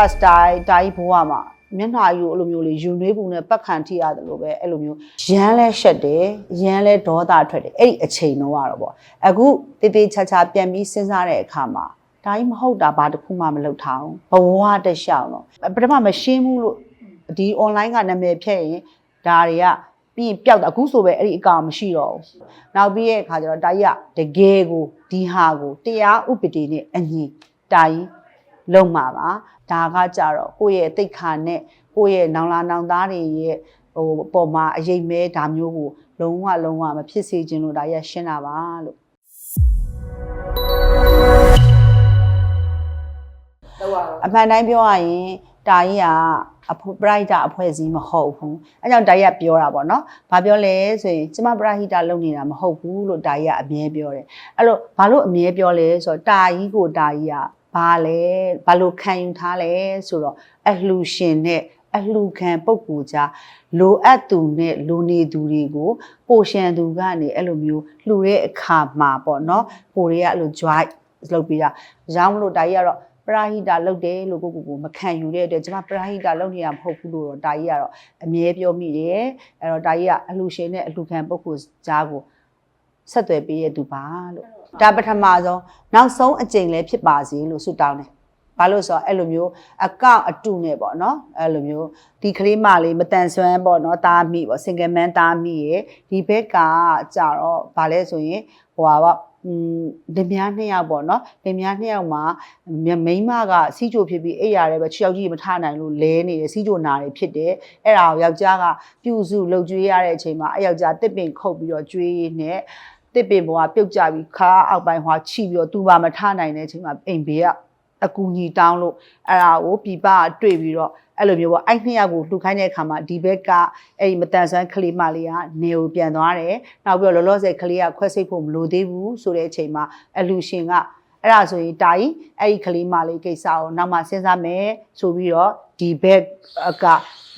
first time တိုင်းဘဝမှာမျက်နှာယူအဲ့လိုမျိုးလေးယူနွေးပုံနဲ့ပတ်ခံထိရတယ်လို့ပဲအဲ့လိုမျိုးရမ်းလဲရှက်တယ်ရမ်းလဲဒေါသထွက်တယ်အဲ့ဒီအချိန်တော့ရတော့ပေါ့အခုတေးသေးချာချာပြန်ပြီးစဉ်းစားတဲ့အခါမှာတိုင်းမဟုတ်တာဘာတစ်ခုမှမလုပ်ထားဘူးဘဝတစ်လျှောက်တော့ပထမမရှင်းဘူးလို့ဒီ online ကနာမည်ဖြည့်ရင်ဒါတွေကပြီးရင်ပျောက်တာအခုဆိုပဲအဲ့ဒီအကောင်မရှိတော့ဘူးနောက်ပြီးရဲ့အခါကျတော့တိုင်းကတကယ်ကိုဒီဟာကိုတရားဥပဒေနဲ့အညီတိုင်းလုံးမှာပါ ဒါကကြတော့ကိုယ့်ရဲ့တိတ်ခါနဲ့ကိုယ့်ရဲ့နောင်လာနောင်သားတွေရဲ့ဟိုအပေါ်မှာအရေးမဲဒါမျိုးကိုလုံးဝလုံးဝမဖြစ်စေချင်လို့ဒါရရှင်းတာပါလို့တော့ရတော့အမှန်တိုင်းပြောရရင်တာကြီးကအဖပရိုက်တာအဖွဲ့အစည်းမဟုတ်ဘူးအဲကြောင့်တာကြီးကပြောတာပေါ့နော်ဘာပြောလဲဆိုရင်ကျမပရိုဟိတာလုပ်နေတာမဟုတ်ဘူးလို့တာကြီးကအမြဲပြောတယ်အဲ့လိုဘာလို့အမြဲပြောလဲဆိုတော့တာကြီးကိုတာကြီးက ဘာလဲဘာလို့ခံယူထားလဲဆိုတော့အလှူရှင်နဲ့အလှူခံပုဂ္ဂိုလ်ကြားလိုအပ်သူနဲ့လိုနေသူတွေကိုပိုရှန်သူကနေအဲ့လိုမျိုးလှူတဲ့အခါမှာပေါ့နော်ကိုတွေကအဲ့လို joy လုပ်ပြီးတာရောင်းမလို့တာကြီးကတော့ပရာဟိတာလုပ်တယ်လို့ကိုကိုကိုမခံယူတဲ့အတွက်ကျွန်မပရာဟိတာလုပ်နေတာမဟုတ်ဘူးလို့တော့တာကြီးကတော့အမြဲပြောမိတယ်အဲ့တော့တာကြီးကအလှရှင်နဲ့အလှခံပုဂ္ဂိုလ်ကြားကိုဆက်သွယ်ပေးရသူပါလို့ ဒါပထမဆုံးနောက်ဆုံးအကြိမ်လည်းဖြစ်ပါစေလို့ဆုတောင်းတယ်ဘာလို့ဆိုတော့အဲ့လိုမျိုးအကောင့်အတုနဲ့ပေါ့နော်အဲ့လိုမျိုးဒီကလေးမလေးမတန်ဆွမ်းပေါ့နော်တားမိပေါ့ single man တားမိရယ်ဒီဘက်ကကြတော့ဗာလဲဆိုရင်ဟိုပါပေါ့อืมလင်မယားနှစ်ယောက်ပေါ့နော်လင်မယားနှစ်ယောက်မှာမိန်းမကစီးကြိုဖြစ်ပြီးအိပ်ရတယ်ပဲခြေယောက်ကြီးမထနိုင်လို့လဲနေတယ်စီးကြိုနာတွေဖြစ်တယ်အဲ့ဒါကိုယောက်ျားကပြုစုလှုပ်ကြွေးရတဲ့အချိန်မှာအဲ့ယောက်ျားတစ်ပင်ခုတ်ပြီးတော့ကြွေးနေ တစ်ပင်ပေါ်ကပြုတ်ကြပြီးခါအောက်ပိုင်းဟွာချိပြီးတော့သူပါမထနိုင်တဲ့အချိန်မှာအိမ်ဘေးကအကူကြီးတောင်းလို့အဲ့ဒါကိုပြပကတွေ့ပြီးတော့အဲ့လိုမျိုးပေါ့အဲ့နှစ်ယောက်ကိုလှူခိုင်းတဲ့အခါမှာဒီဘက်ကအဲ့ဒီမတန်ဆွမ်းကလေးမလေးကနေကိုပြန်သွားတယ်နောက်ပြီးတော့လောလောဆယ်ကလေးကခွဲစိတ်ဖို့မလိုသေးဘူးဆိုတဲ့အချိန်မှာအလူရှင်က အဲ့ဒါဆိုရင်တာကြီးအဲ့ဒီကလေးမလေးကိစ္စကိုနောက်မှစဉ်းစားမယ်ဆိုပြီးတော့ဒီဘက်က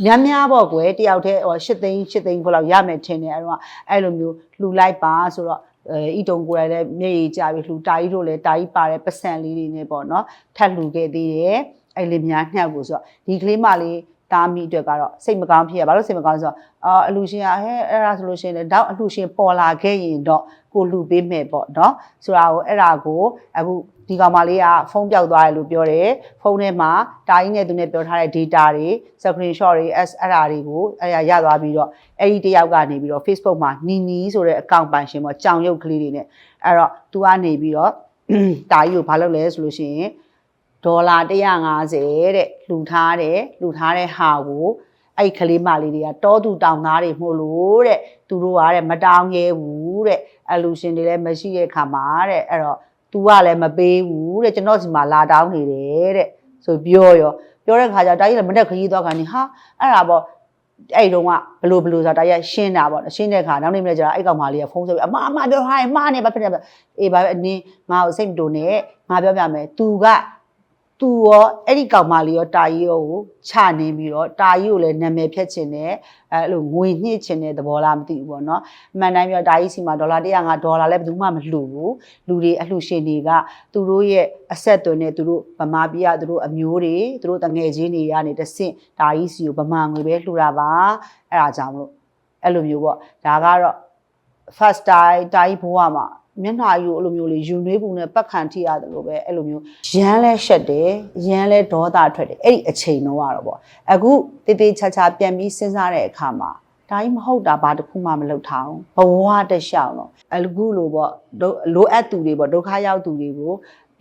များများပေါ့ကွယ်တယောက်တည်းဟို၈သိန်း၈သိန်းခေါ်လောက်ရမယ်ထင်တယ်အဲ့တော့အဲ့လိုမျိုးလှူလိုက်ပါဆိုတော့အဲဤတုံကိုယ်တိုင်လည်းမျက်ရည်ကျပြီးလှူတာကြီးတို့လည်းတာကြီးပါတဲ့ပတ်စံလေးတွေနဲ့ပေါ့နော်ထပ်လှူခဲ့သေးတယ်အဲ့လေးများနှောက်ကိုဆိုတော့ဒီကလေးမလေး တာမိအတွက်ကတော့စိတ်မကောင်းဖြစ်ရဘာလို့စိတ်မကောင်းလဲဆိုတော့အာအလူရှင်ကဟဲအဲ့ဒါဆိုလို့ရှိရင်လည်းတော့အလူရှင်ပေါ်လာခဲ့ရင်တော့ကိုလူပေးမယ်ပေါ့နော်ဆိုတာကိုအဲ့ဒါကိုအခုဒီကောင်မလေးကဖုန်းပြောက်သွားတယ်လို့ပြောတယ်ဖုန်းထဲမှာတာကြီးနဲ့သူနဲ့ပြောထားတဲ့ data တွေ screenshot တွေ S အဲ့ဒါတွေကိုအဲ့ဒါရသွားပြီးတော့အဲ့ဒီတယောက်ကနေပြီးတော့ Facebook မှာနီနီဆိုတဲ့အကောင့်ပိုင်ရှင်ပေါ့ကြောင်ရုပ်ကလေးတွေနဲ့အဲ့တော့ तू ကနေပြီးတော့တာကြီးကိုဘာလုပ်လဲဆိုလို့ရှိရင် ဒေါ်လာ150တဲ့လှူထားတယ်လှူထားတဲ့ဟာကိုအဲ့ဒီကလေးမလေးတွေကတောသူတောင်သားတွေမို့လို့တဲ့သူတို့ကတဲ့မတောင်းရဲဘူးတဲ့အလူရှင်တွေလည်းမရှိတဲ့ခါမှာတဲ့အဲ့တော့ तू ကလည်းမပေးဘူးတဲ့ကျွန်တော်စီမှာလာတောင်းနေတယ်တဲ့ဆိုပြောရောပြောတဲ့ခါကျတာကြီးလည်းမတက်ခရီးသွားခါနေဟာအဲ့ဒါပေါ့အဲ့ဒီတော့ကဘလို့ဘလို့ဆိုတာတာကြီးရှင်းတာပေါ့ရှင်းတဲ့ခါနောက်နေ့မနေ့ကျတော့အဲ့ကောင်မလေးကဖုန်းဆက်ပြီးအမအမပြောဟာမှားနေပါဖြစ်နေပါအေးဘာပဲအနင်းငါ့ကိုစိတ်မတူနဲ့ငါပြောပြမယ် तू က သူရောအဲ့ဒီကောင်မလေးရောတာကြီးရောကိုချနေပြီးတော့တာကြီးကိုလည်းနာမည်ဖြတ်ချင်တယ်အဲ့လိုငွေညှစ်ချင်တဲ့သဘောလားမသိဘူးပေါ့နော်အမှန်တိုင်းပြောတာကြီးစီမှာဒေါ်လာ105ဒေါ်လာလည်းဘယ်သူမှမလှူဘူးလူတွေအလှူရှင်တွေကသူတို့ရဲ့အဆက်အသွယ်နဲ့သူတို့ဗမာပြည်ကသူတို့အမျိုးတွေသူတို့တငယ်ချင်းတွေကနေတဆင့်တာကြီးစီကိုဗမာငွေပဲလှူတာပါအဲ့ဒါကြောင့်မလို့အဲ့လိုမျိုးပေါ့ဒါကတော့ first time တာကြီးဘဝမှာမျက်နှာယူအဲ့လိုမျိုးလေးယူနွေးပုံနဲ့ပတ်ခံထိရတယ်လို့ပဲအဲ့လိုမျိုးရမ်းလဲရှက်တယ်ရမ်းလဲဒေါသထွက်တယ်အဲ့ဒီအချိန်တော့ရတော့ပေါ့အခုတေးသေးချာချာပြန်ပြီးစဉ်းစားတဲ့အခါမှာဒါကြီးမဟုတ်တာဘာတစ်ခုမှမလုပ်ထားဘူးဘဝတစ်လျှောက်တော့အခုလိုပေါ့ဒုလိုအပ်သူတွေပေါ့ဒုက္ခရောက်သူတွေကို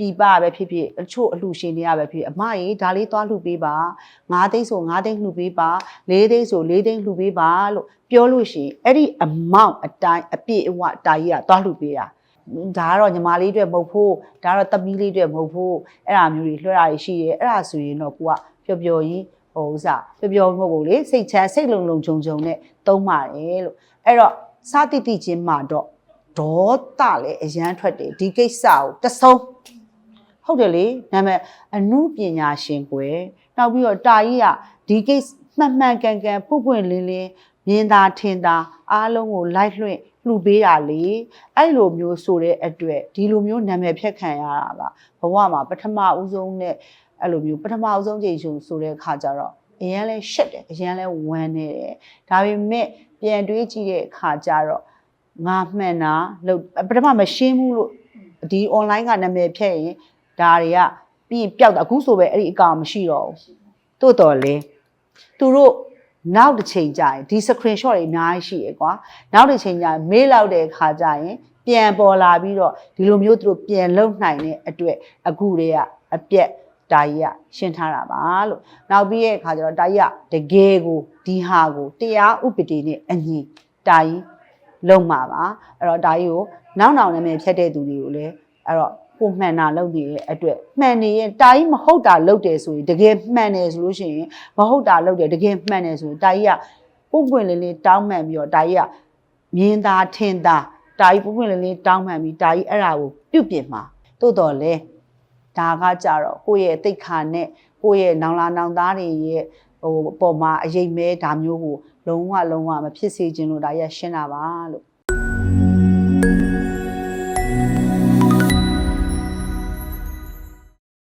ပြပပဲဖြစ်ဖြစ်အချို့အလှရှင်တွေကပဲဖြစ်ဖြစ်အမကြီးဒါလေးသွားလှူပေးပါ9သိန်းဆို9သိန်းလှူပေးပါ4သိန်းဆို4သိန်းလှူပေးပါလို့ပြောလို့ရှိရင်အဲ့ဒီ amount အတိုင်းအပြည့်အဝတာကြီးကသွားလှူပေးတာဒါကတော့ညီမလေးအတွက်မဟုတ်ဖို့ဒါကတော့သမီးလေးအတွက်မဟုတ်ဖို့အဲ့ဒါမျိုးတွေလွှဲတာရှိတယ်အဲ့ဒါဆိုရင်တော့ကိုကပျော်ပျော်ကြီးဟိုဥစားပျော်ပျော်မဟုတ်ဘူးလေစိတ်ချမ်းစိတ်လုံလုံခြုံခြုံနဲ့သုံးပါတယ်လို့အဲ့တော့စတိတိချင်းမှာတော့ဒေါသလည်းအရန်ထွက်တယ်ဒီကိစ္စကိုတဆုံး ဟုတ်တယ်လေနာမည်အနုပညာရှင်ကွယ်နောက်ပြီးတော့တာကြီးကဒီကိစ္စမှန်မှန်ကန်ကန်ပွပွင့်လင်းလင်းမြင်သာထင်သာအားလုံးကိုလိုက်လွှင့်လှူပေးတာလေအဲ့လိုမျိုးဆိုတဲ့အတွက်ဒီလိုမျိုးနာမည်ဖြတ်ခံရတာကဘဝမှာပထမဦးဆုံးနဲ့အဲ့လိုမျိုးပထမအဆုံးချိန်ဆိုဆိုတဲ့ခါကျတော့အရန်လဲရှက်တယ်အရန်လဲဝမ်းနေတယ်ဒါပေမဲ့ပြန်တွေးကြည့်တဲ့အခါကျတော့ငါမှန်တာလို့ပထမမရှင်းဘူးလို့ဒီ online ကနာမည်ဖြတ်ရင် ဒါတွေကပြီးရင်ပျောက်တာအခုဆိုပဲအဲ့ဒီအကောင်မရှိတော့ဘူးတိုးတော်လဲသူတို့နောက်တစ်ချိန်ကြာရင်ဒီ screenshot တွေအများကြီးရှိရယ်ကွာနောက်တစ်ချိန်ကြာရင်မေးလောက်တဲ့အခါကြာရင်ပြန်ပေါ်လာပြီးတော့ဒီလိုမျိုးသူတို့ပြန်လုံနိုင်တဲ့အတွက်အခုတည်းကအပြက်ဒါကြီးကရှင်းထားတာပါလို့နောက်ပြီးရဲ့အခါကျတော့ဒါကြီးကတကယ်ကိုဒီဟာကိုတရားဥပဒေနဲ့အညီဒါကြီးလုံမှာပါအဲ့တော့ဒါကြီးကိုနောက်နောက်နာမည်ဖြတ်တဲ့သူတွေကိုလည်းအဲ့တော့ ကိုမှန်တာလုပ်နေတဲ့အတွက်မှန်နေရင်တာကြီးမဟုတ်တာလုပ်တယ်ဆိုရင်တကယ်မှန်တယ်ဆိုလို့ရှိရင်မဟုတ်တာလုပ်တယ်တကယ်မှန်တယ်ဆိုရင်တာကြီးကပုံပွင့်လေးလေးတောင်းမှန်ပြီးတော့တာကြီးကမြင်သာထင်သာတာကြီးပုံပွင့်လေးလေးတောင်းမှန်ပြီးတာကြီးအဲ့ဒါကိုပြုတ်ပြင်မှာတိုးတော်လဲဒါကကြတော့ကိုယ့်ရဲ့တိတ်ခါနဲ့ကိုယ့်ရဲ့နောင်လာနောင်သားတွေရဲ့ဟိုအပေါ်မှာအရေးမဲဒါမျိုးကိုလုံးဝလုံးဝမဖြစ်စေချင်လို့ဒါရရှင်းတာပါလို့